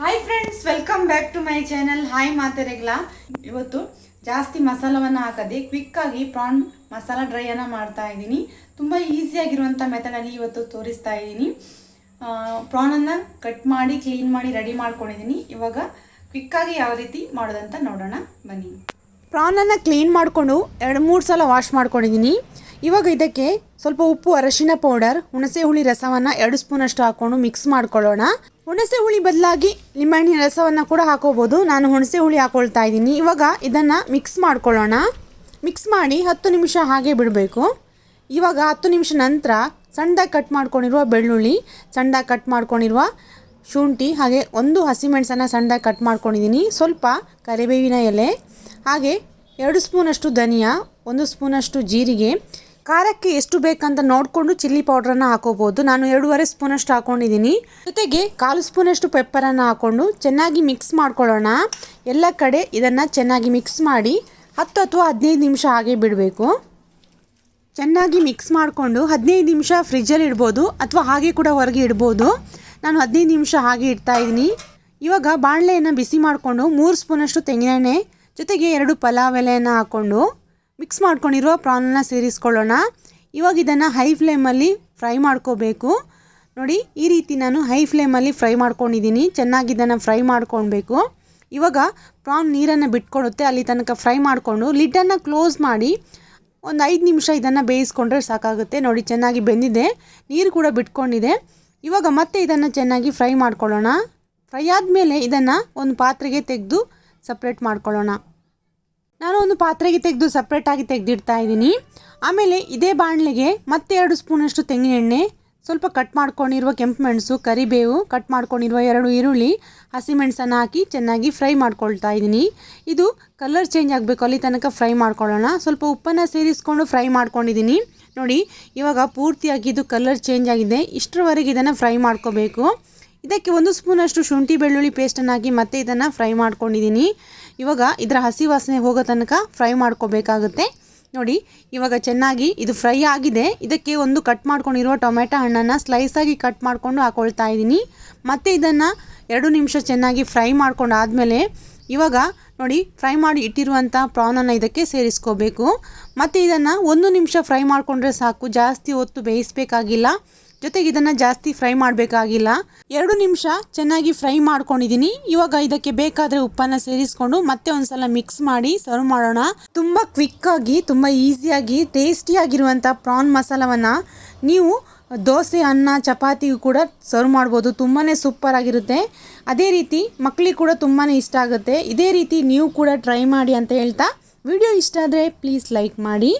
Hi friends welcome back to my channel hi ಮಾತೆರೆಗ್ಲ ಇವತ್ತು ಜಾಸ್ತಿ ಮಸಾಲವನ್ನು ಹಾಕದೆ ಕ್ವಿಕ್ಕಾಗಿ ಪ್ರಾನ್ ಮಸಾಲ ಡ್ರೈಯನ್ನು ಮಾಡ್ತಾ ಇದ್ದೀನಿ. ತುಂಬ ಈಸಿಯಾಗಿರುವಂಥ ಮೆಥಡಲ್ಲಿ ಇವತ್ತು ತೋರಿಸ್ತಾ ಇದ್ದೀನಿ. ಪ್ರಾನನ್ನು ಕಟ್ ಮಾಡಿ ಕ್ಲೀನ್ ಮಾಡಿ ರೆಡಿ ಮಾಡ್ಕೊಂಡಿದ್ದೀನಿ. ಇವಾಗ ಕ್ವಿಕ್ಕಾಗಿ ಯಾವ ರೀತಿ ಮಾಡೋದಂತ ನೋಡೋಣ. ಬನ್ನಿ. ಪ್ರಾನನ್ನು ಕ್ಲೀನ್ ಮಾಡಿಕೊಂಡು ಎರಡು, ಮೂರು ಸಲ ವಾಶ್ ಮಾಡ್ಕೊಂಡಿದ್ದೀನಿ. ಇವಾಗ ಇದಕ್ಕೆ ಸ್ವಲ್ಪ ಉಪ್ಪು, ಅರಶಿನ ಪೌಡರ್ ಹುಣಸೆ ಹುಳಿ, ರಸವನ್ನು ಎರಡು ಸ್ಪೂನಷ್ಟು ಹಾಕ್ಕೊಂಡು ಮಿಕ್ಸ್ ಮಾಡ್ಕೊಳ್ಳೋಣ. ಹುಣಸೆ ಹುಳಿ ಬದಲಾಗಿ ನಿಂಬೆಹಣ್ಣಿನ ರಸವನ್ನು ಕೂಡ ಹಾಕೋಬೋದು. ನಾನು ಹುಣಸೆ ಹುಳಿ ಹಾಕೊಳ್ತಾ ಇದ್ದೀನಿ. ಇವಾಗ ಇದನ್ನು ಮಿಕ್ಸ್ ಮಾಡ್ಕೊಳ್ಳೋಣ. ಮಿಕ್ಸ್ ಮಾಡಿ ಹತ್ತು ನಿಮಿಷ ಹಾಗೆ ಬಿಡಬೇಕು. ಇವಾಗ ಹತ್ತು ನಿಮಿಷ ನಂತರ ಸಣ್ಣದಾಗಿ ಕಟ್ ಮಾಡ್ಕೊಂಡಿರುವ ಬೆಳ್ಳುಳ್ಳಿ, ಸಣ್ಣದಾಗಿ ಕಟ್ ಮಾಡ್ಕೊಂಡಿರುವ ಶುಂಠಿ, ಹಾಗೆ ಒಂದು ಹಸಿಮೆಣಸನ್ನು ಸಣ್ಣದಾಗಿ ಕಟ್ ಮಾಡ್ಕೊಂಡಿದ್ದೀನಿ. ಸ್ವಲ್ಪ ಕರಿಬೇವಿನ ಎಲೆ, ಹಾಗೆ ಎರಡು ಸ್ಪೂನಷ್ಟು ಧನಿಯಾ, ಒಂದು ಸ್ಪೂನಷ್ಟು ಜೀರಿಗೆ ಖಾರಕ್ಕೆ ಎಷ್ಟು ಬೇಕಂತ ನೋಡಿಕೊಂಡು ಚಿಲ್ಲಿ ಪೌಡ್ರನ್ನು ಹಾಕೋಬೋದು. ನಾನು ಎರಡೂವರೆ ಸ್ಪೂನಷ್ಟು ಹಾಕೊಂಡಿದ್ದೀನಿ. ಜೊತೆಗೆ ಕಾಲು ಸ್ಪೂನಷ್ಟು ಪೆಪ್ಪರನ್ನು ಹಾಕ್ಕೊಂಡು ಚೆನ್ನಾಗಿ ಮಿಕ್ಸ್ ಮಾಡ್ಕೊಳ್ಳೋಣ. ಎಲ್ಲ ಕಡೆ ಇದನ್ನು ಚೆನ್ನಾಗಿ ಮಿಕ್ಸ್ ಮಾಡಿ ಹತ್ತು ಅಥವಾ ಹದಿನೈದು ನಿಮಿಷ ಹಾಗೆ ಬಿಡಬೇಕು. ಚೆನ್ನಾಗಿ ಮಿಕ್ಸ್ ಮಾಡಿಕೊಂಡು ಹದಿನೈದು ನಿಮಿಷ ಫ್ರಿಜ್ಜಲ್ಲಿ ಇಡ್ಬೋದು ಅಥವಾ ಹಾಗೆ ಕೂಡ ಹೊರಗೆ ಇಡ್ಬೋದು. ನಾನು ಹದಿನೈದು ನಿಮಿಷ ಹಾಗೆ ಇಡ್ತಾ ಇದ್ದೀನಿ. ಇವಾಗ ಬಾಣಲೆಯನ್ನು ಬಿಸಿ ಮಾಡಿಕೊಂಡು ಮೂರು ಸ್ಪೂನಷ್ಟು ತೆಂಗಿನೆಣ್ಣೆ, ಜೊತೆಗೆ ಎರಡು ಪಲಾವ್ ಎಲೆಯನ್ನು ಹಾಕ್ಕೊಂಡು ಮಿಕ್ಸ್ ಮಾಡ್ಕೊಂಡಿರುವ ಪ್ರಾನ್ನ ಸೇರಿಸ್ಕೊಳ್ಳೋಣ. ಇವಾಗ ಇದನ್ನು ಹೈ ಫ್ಲೇಮಲ್ಲಿ ಫ್ರೈ ಮಾಡ್ಕೋಬೇಕು. ನೋಡಿ, ಈ ರೀತಿ ನಾನು ಹೈ ಫ್ಲೇಮಲ್ಲಿ ಫ್ರೈ ಮಾಡ್ಕೊಂಡಿದ್ದೀನಿ. ಚೆನ್ನಾಗಿ ಇದನ್ನು ಫ್ರೈ ಮಾಡ್ಕೊಳ್ಬೇಕು. ಇವಾಗ ಪ್ರಾನ್ ನೀರನ್ನು ಬಿಟ್ಕೊಡುತ್ತೆ. ಅಲ್ಲಿ ತನಕ ಫ್ರೈ ಮಾಡಿಕೊಂಡು ಲಿಡ್ಡನ್ನು ಕ್ಲೋಸ್ ಮಾಡಿ ಒಂದು ಐದು ನಿಮಿಷ ಇದನ್ನು ಬೇಯಿಸ್ಕೊಂಡ್ರೆ ಸಾಕಾಗುತ್ತೆ. ನೋಡಿ, ಚೆನ್ನಾಗಿ ಬೆಂದಿದೆ. ನೀರು ಕೂಡ ಬಿಟ್ಕೊಂಡಿದೆ. ಇವಾಗ ಮತ್ತೆ ಇದನ್ನು ಚೆನ್ನಾಗಿ ಫ್ರೈ ಮಾಡ್ಕೊಳ್ಳೋಣ. ಫ್ರೈ ಆದಮೇಲೆ ಇದನ್ನು ಒಂದು ಪಾತ್ರೆಗೆ ತೆಗೆದು ಸಪ್ರೇಟ್ ಮಾಡ್ಕೊಳ್ಳೋಣ. ನಾನು ಒಂದು ಪಾತ್ರೆಗೆ ತೆಗೆದು ಸಪ್ರೇಟಾಗಿ ತೆಗೆದಿಡ್ತಾ ಇದ್ದೀನಿ. ಆಮೇಲೆ ಇದೇ ಬಾಣಲೆಗೆ ಮತ್ತೆ ಎರಡು ಸ್ಪೂನಷ್ಟು ತೆಂಗಿನ ಎಣ್ಣೆ ಸ್ವಲ್ಪ ಕಟ್ ಮಾಡ್ಕೊಂಡಿರುವ ಕೆಂಪು ಮೆಣಸು, ಕರಿಬೇವು ಕಟ್ ಮಾಡ್ಕೊಂಡಿರುವ ಎರಡು ಈರುಳ್ಳಿ ಹಸಿಮೆಣಸನ್ನು ಹಾಕಿ ಚೆನ್ನಾಗಿ ಫ್ರೈ ಮಾಡ್ಕೊಳ್ತಾ ಇದ್ದೀನಿ. ಇದು ಕಲರ್ ಚೇಂಜ್ ಆಗಬೇಕು, ಅಲ್ಲಿ ತನಕ ಫ್ರೈ ಮಾಡ್ಕೊಳ್ಳೋಣ. ಸ್ವಲ್ಪ ಉಪ್ಪನ್ನು ಸೇರಿಸ್ಕೊಂಡು ಫ್ರೈ ಮಾಡ್ಕೊಂಡಿದ್ದೀನಿ. ನೋಡಿ, ಇವಾಗ ಪೂರ್ತಿಯಾಗಿ ಇದು ಕಲರ್ ಚೇಂಜ್ ಆಗಿದೆ. ಇಷ್ಟರವರೆಗೆ ಇದನ್ನು ಫ್ರೈ ಮಾಡ್ಕೋಬೇಕು. ಇದಕ್ಕೆ ಒಂದು ಸ್ಪೂನಷ್ಟು ಶುಂಠಿ ಬೆಳ್ಳುಳ್ಳಿ ಪೇಸ್ಟನ್ನು ಹಾಕಿ ಮತ್ತೆ ಇದನ್ನು ಫ್ರೈ ಮಾಡ್ಕೊಂಡಿದ್ದೀನಿ. ಇವಾಗ ಇದರ ಹಸಿ ವಾಸನೆ ಹೋಗೋ ತನಕ ಫ್ರೈ ಮಾಡ್ಕೋಬೇಕಾಗುತ್ತೆ. ನೋಡಿ, ಇವಾಗ ಚೆನ್ನಾಗಿ ಇದು ಫ್ರೈ ಆಗಿದೆ. ಇದಕ್ಕೆ ಒಂದು ಕಟ್ ಮಾಡ್ಕೊಂಡಿರುವ ಟೊಮೆಟೊ ಹಣ್ಣನ್ನು ಸ್ಲೈಸಾಗಿ ಕಟ್ ಮಾಡಿಕೊಂಡು ಹಾಕೊಳ್ತಾ ಇದ್ದೀನಿ. ಮತ್ತು ಇದನ್ನು ಎರಡು ನಿಮಿಷ ಚೆನ್ನಾಗಿ ಫ್ರೈ ಮಾಡ್ಕೊಂಡು ಆದಮೇಲೆ ಇವಾಗ ನೋಡಿ, ಫ್ರೈ ಮಾಡಿ ಇಟ್ಟಿರುವಂಥ ಪ್ರಾನನ್ನು ಇದಕ್ಕೆ ಸೇರಿಸ್ಕೋಬೇಕು. ಮತ್ತು ಇದನ್ನು ಒಂದು ನಿಮಿಷ ಫ್ರೈ ಮಾಡಿಕೊಂಡ್ರೆ ಸಾಕು. ಜಾಸ್ತಿ ಹೊತ್ತು ಬೇಯಿಸಬೇಕಾಗಿಲ್ಲ. ಜೊತೆಗೆ ಇದನ್ನು ಜಾಸ್ತಿ ಫ್ರೈ ಮಾಡಬೇಕಾಗಿಲ್ಲ. ಎರಡು ನಿಮಿಷ ಚೆನ್ನಾಗಿ ಫ್ರೈ ಮಾಡ್ಕೊಂಡಿದ್ದೀನಿ ಇವಾಗ ಇದಕ್ಕೆ ಬೇಕಾದರೆ ಉಪ್ಪನ್ನು ಸೇರಿಸ್ಕೊಂಡು ಮತ್ತೆ ಒಂದ್ಸಲ ಮಿಕ್ಸ್ ಮಾಡಿ ಸರ್ವ್ ಮಾಡೋಣ. ತುಂಬ ಕ್ವಿಕ್ಕಾಗಿ ತುಂಬ ಈಸಿಯಾಗಿ ಟೇಸ್ಟಿಯಾಗಿರುವಂಥ ಪ್ರಾನ್ ಮಸಾಲವನ್ನು ನೀವು ದೋಸೆ, ಅನ್ನ ಚಪಾತಿಗೂ ಕೂಡ ಸರ್ವ್ ಮಾಡ್ಬೋದು. ತುಂಬಾ ಸೂಪರ್ ಆಗಿರುತ್ತೆ. ಅದೇ ರೀತಿ ಮಕ್ಕಳಿಗೆ ಕೂಡ ತುಂಬಾ ಇಷ್ಟ ಆಗುತ್ತೆ. ಇದೇ ರೀತಿ ನೀವು ಕೂಡ ಟ್ರೈ ಮಾಡಿ ಅಂತ ಹೇಳ್ತಾ. ವಿಡಿಯೋ ಇಷ್ಟ ಆದರೆ ಪ್ಲೀಸ್ ಲೈಕ್ ಮಾಡಿ.